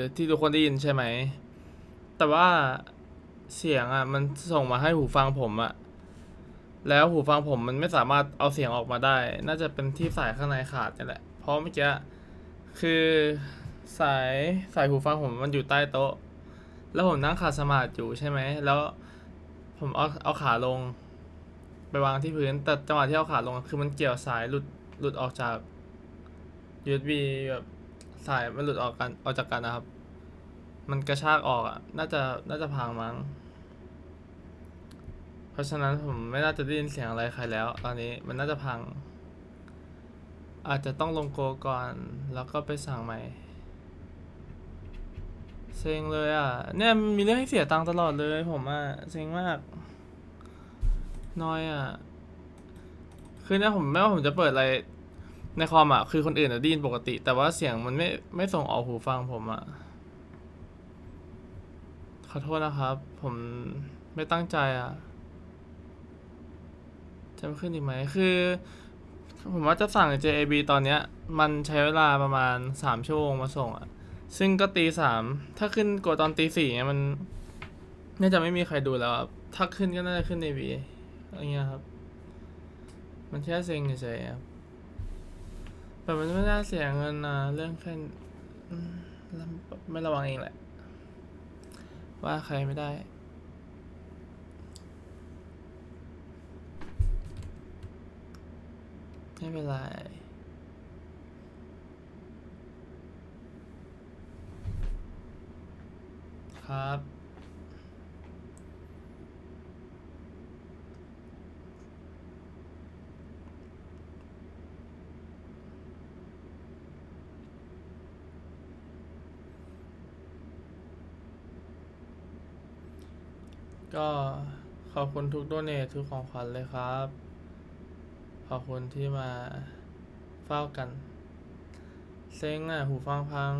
อที่ทุกคนได้ยินใช่ไหม แต่ว่าเสียงอะ มันส่งมาให้หูฟังผมอะ แล้วหูฟังผมมันไม่สามารถเอาเสียงออกมาได้ น่าจะเป็นที่สายข้างในขาดนี่แหละ เพราะเมื่อกี้คือสายสายหูฟังผมมันอยู่ใต้โต๊ะ แล้วผมนั่งขัดสมาธิอยู่ใช่ไหม แล้วผมเอาเอาขาลง ไปวางที่พื้น แต่จังหวะที่เอาขาลงคือมันเกี่ยวสายหลุดหลุดออกจาก USB แบบ สายมันหลุดออกกันออกจากกันนะครับ มันกระชากออกอะ น่าจะน่าจะพังมั้ง เพราะฉะนั้นผมไม่น่าจะได้ยินเสียงอะไรใครแล้ว ตอนนี้มันน่าจะพัง อาจจะต้องลงโกก่อน แล้วก็ไปสั่งใหม่เซ็งเลยอะ เนี่ยมีเรื่องให้เสียตังค์ตลอดเลยผมอะเซ็งมากน้อยอะ คือเนี่ยผมไม่ว่าผมจะเปิดอะไร ในคอมอะคือคนอื่นอะได้ยินปกติ แต่ว่าเสียงมันไม่ไม่ส่งออกหูฟังผมอะ ขอโทษนะครับ ผมไม่ตั้งใจอะ จะไม่ขึ้นอีกไหมคือ ผมว่าจะสั่ง JAB ตอนเนี้ย มันใช้เวลาประมาณสามชั่วโมงมาส่งอะ ซึ่งก็ตีสามถ้าขึ้นกดตอนตีสี่เนี่ยมันน่าจะไม่มีใครดูแล้วอะถ้าขึ้นก็น่าจะขึ้นในวีอะไรเงี้ยครับ มันแค่เซ็งเฉยๆครับ แต่มันไม่น่าเสียเงินนะเรื่องแค่ไม่ระวังเองแหละ ว่าใครไม่ได้ไม่เป็นไรครับ ก็ขอบคุณทุกโดเนททุกของขวัญเลยครับ ขอบคุณที่มาเฝ้ากัน เซ็งอะ หูฟังพัง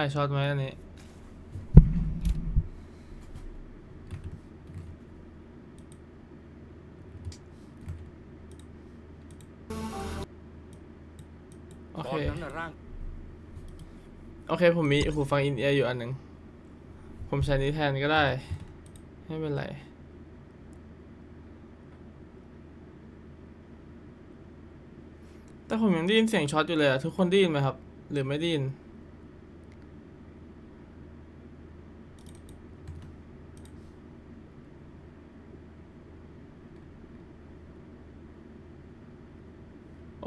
หายช็อตไหมอันนี้ โอตเค อนนั้นน่ะร่างโอเค ผมมีหูฟังอินเอียร์อยู่อันหนึ่ง ผมใช้นี้แทนก็ได้ ไม่เป็นไร แต่ผมยังได้ยินเสียงช็อตอยู่เลยอะทุกคนได้ยินไหมครับ หรือไม่ได้ยิน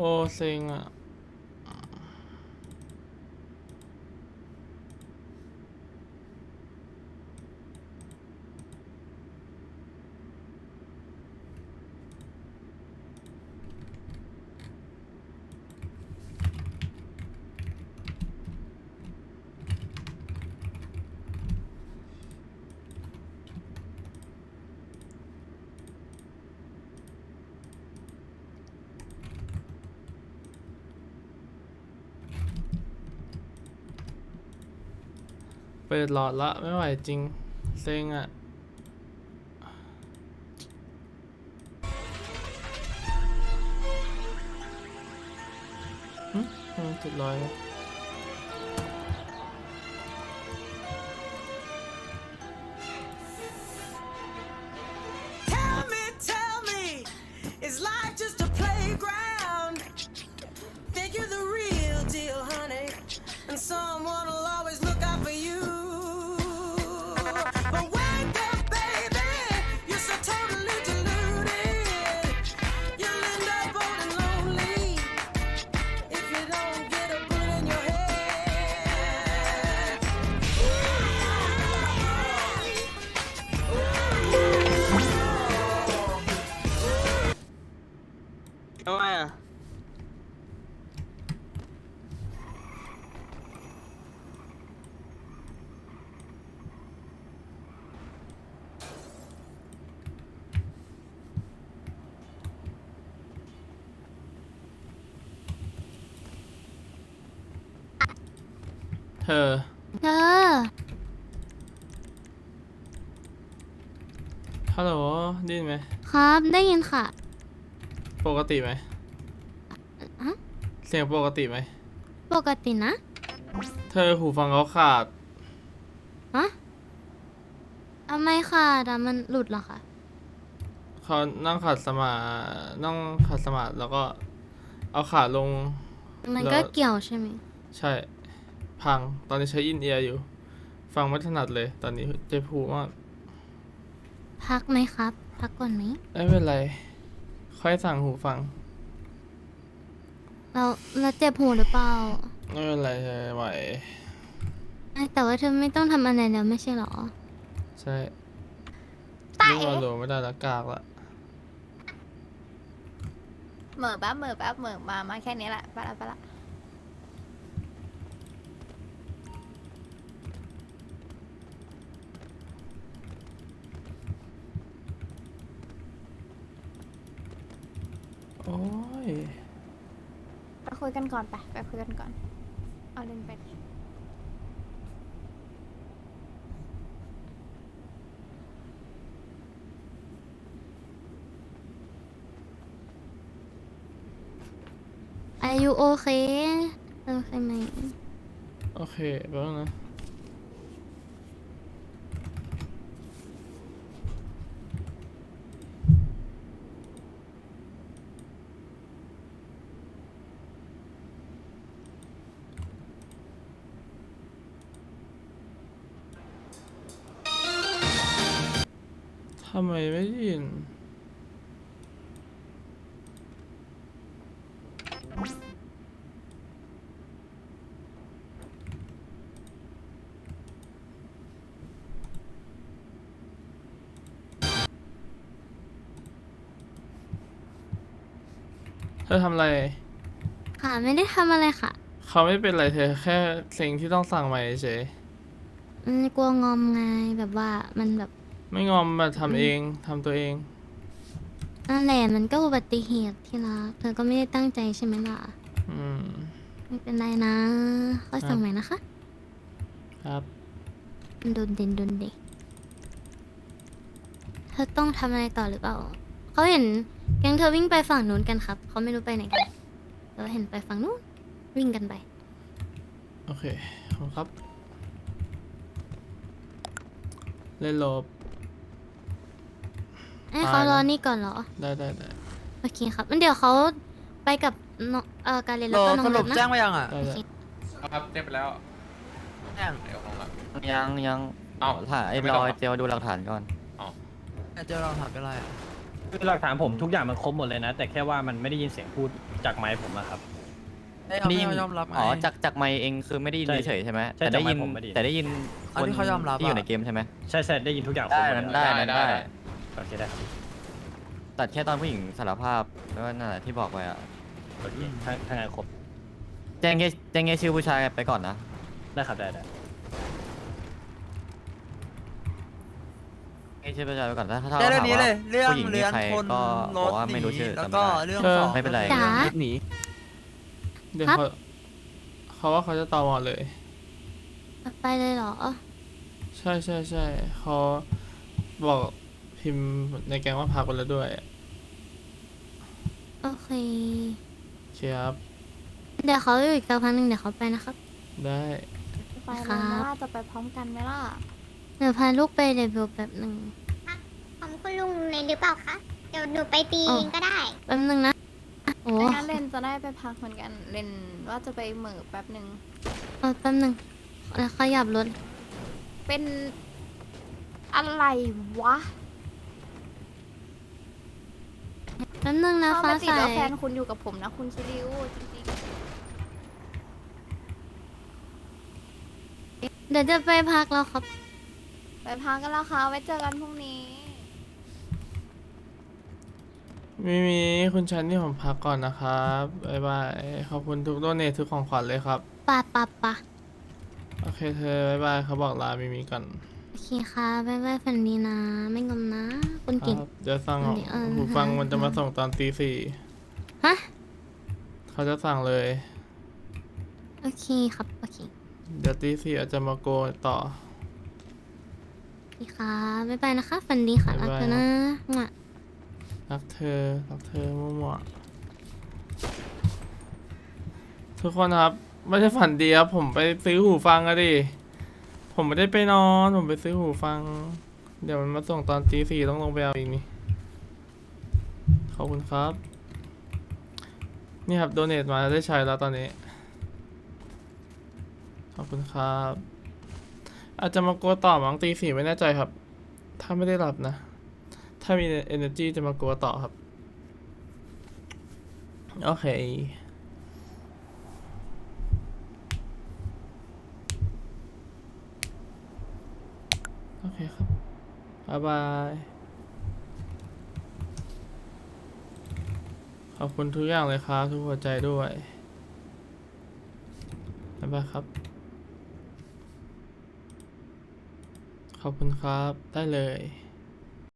โอ้เซ็ เปิดหลอดละไม่ไหวจริง เซ็งอะอืมติดรอยล้ว ธอ เธอ ฮัลโหลได้ยินไหม ครับได้ยินค่ะปกติไหมฮะเสียงปกติไหม ปกตินะเธอหูฟังเขาขาดฮะทำไมค่ะแต่มันหลุดเหรอคะเขานั่งขัดสมาธินั่งขัดสมาธิแล้วก็ เอาขาลง มันแล้วก็เกี่ยวใช่ไหม ใช่ พัง ตอนนี้ใช้อินเอียร์อยู่ ฟังไม่ถนัดเลย ตอนนี้เจ็บหูมาก พักไหมครับ พักก่อนไหมไม่เป็นไร ค่อยสั่งหูฟัง เราเราเจ็บหูหรือเปล่า ไม่เป็นไรเธอไหวไอ้แต่ว่าเธอไม่ต้องทำอะไรแล้วไม่ใช่เหรอ ใช่ตายิ่งเอ๋มาโหลไม่ได้ละกากละเหม่อแป๊บเหม่อแป๊บเหม่อมามาแค่นี้แหละไปละไปละ โอ้ยไปคุยกันก่อนไปไปคุยกันก่อน เอาเล่นไปอายุโอเคโอเคไหม โอเคแป๊บนึงนะำไมไม่ได้ยิน เธอทำอะไร ค่ะไม่ได้ทำอะไรค่ะเขาไม่เป็นไรเธอแค่สิ่งที่ต้องสั่งใหม่เฉยมันกลัวงอมไงแบบว่ามันแบบ ไม่งอมมาทำเองทำตัวเอง นั่นแหละมันก็อุบัติเหตุที่รักเธอก็ไม่ได้ตั้งใจใช่ไหมล่ะ อืม ไม่เป็นไรนะ ค่อยสั่งใหม่นะคะครับ โดนเด่นโดนเด็กเธอต้องทำอะไรต่อหรือเปล่า เขาเห็นแก๊งเธอวิ่งไปฝั่งนู้นกันครับ เขาไม่รู้ไปไหนกันเราเห็นไปฝั่งนู้นวิ่งกันไป โอเคขอบคุณครับ เล่นโลบ ให้เขาตายรอแล้วนี่ก่อนเหรอ ได้ได้ได้โอเคครับงั้นเดี๋ยวเขาไปกับน้องเอ่อการเรียนโหลแล้วก็น้องสเลิรุปฟนะแจ้งไปยังอะ ได้โอได้ เคครับเรียบไปแล้วแจ้งเดี๋ยวผมอะยังยังเอ้าถ่ายไอ้ไม่รต้อองไอ้เจลดูหลักฐานก่อน เจอเราถามเป็นไรอะคือหลักฐานผมทุกอย่างมันครบหมดเลยนะ แต่แค่ว่ามันไม่ได้ยินเสียงพูดจากไมค์ผมอะครับ ได้ยอมไม่ยอมรับไง อ๋อจากจากไมค์เองคือไม่ได้ยินใช่เฉยๆใช่ไหมใช่แต่ได้ยินจากไมค์ผมไม่ได้ยิน แต่ได้ยินอันที่เขายอมรับที่อยู่อะในเกมใช่ไหม ใช่ใช่ได้ยินทุกอย่างครได้บหมดนั้นเลยได้นะนั้นได้ ได้ได้ โอเคได้ครับตัดแค่ตอนผู้หญิงสารภาพแล้วก็นั่นแหละที่บอกไปอะโอเคถ้าถ้างานครบแจ้งแค่แจ้งแค่ชื่อผู้ชายไปก่อนนะ ได้ครับได้ได้แจ้งชื่อผู้ชายไปก่อนถ้าถ้าได้เขาเรื่องนี้ถามว่า เลยเรื่องผู้หญิงเรืนี่อนใครคนก็รบอกถว่าหไม่รู้ชื่นีอแล้วจำก็ไม่ได้ เรื่องเออสอง ไม่เป็นไร จ๋า หนี เดี๋ยวครับ เขาเขาว่าเขาจะตอมอเลย ไปเลยเหรอ ใช่ใช่ใช่เขาบอก พิมพ์ในแกงว่าพักไปแล้วด้วยโอเค โอเคครับเดี๋ยวเขาอยู่อีกสักพักหนึ่งเดี๋ยวเขาไปนะครับ ได้ ไปคเลรัยบนะว่าจะไปพร้อมกันไหมล่ะ เดี๋ยวพาลูกไปเดบิวต์แป๊บหนึ่งของคุณลุงเลยหรือเปล่าคะเดี๋ยวหนูไปตีอ๋อเองก็ได้แป๊บหนึ่งนะโอ้ไม่งั้นเลนจะได้ไปพักเหมือนกันเลนว่าจะไปเหมือแป๊บหนึ่งเออแป๊บหนึ่งแล้วขยับรถเป็นอะไรวะ แป๊บหนึ่งนะถ้าฟ้ามาติดใสแล้วแฟนคุณอยู่กับผมนะคุณคิริวจริงเดี๋ยวจะไปพักแล้วครับ ๆ ไปพักกันแล้วค่ะไว้เจอกันพรุ่งนี้มีมีคุณชันนี่ผมพักก่อนนะครับบ๊ายบายขอบคุณทุกโดเนททุกของขวัญเลยครับ ปะปะปะ โอเคเธอบ๊ายบายเขาบอกลามีมีกัน โอเคค่ะบ๊ายบายฝันดีนะ ไม่งอมนะคุณคเก่งรับเดี๋ยวสั่งเอาเออ หูฟังมันจะมาส่งตอนตีสี่ฮะ เขาจะสั่งเลย โอเคครับ โอเคเดี๋ยวตีสี่อาจจะมาโกนต่อ โอเคค่ะบ๊ายบายนะคะฝันดีค่ะรักบ๊ายบาย เธอนะงะรักเธอรักเธอมั่วๆทุกคนครับ ไม่ใช่ฝันดีครับผมไปซื้อหูฟังอะดิ ผมไม่ได้ไปนอน ผมไปซื้อหูฟัง เดี๋ยวมันมาส่งตอนตีสี่ต้องลงไปเอาอีกนี่ ขอบคุณครับ นี่ครับโดเนทมาได้ใช้แล้วตอนนี้ ขอบคุณครับ อาจจะมาโกต่อมั้งตีสี่ไม่แน่ใจครับ ถ้าไม่ได้หลับนะ ถ้ามี energy จะมาโกต่อครับ โอเคโอเค ครับบ๊ายบาย ขอบคุณทุกอย่างเลยครับ ทุกหัวใจด้วยบ๊ายบายครับ ขอบคุณครับ ได้เลย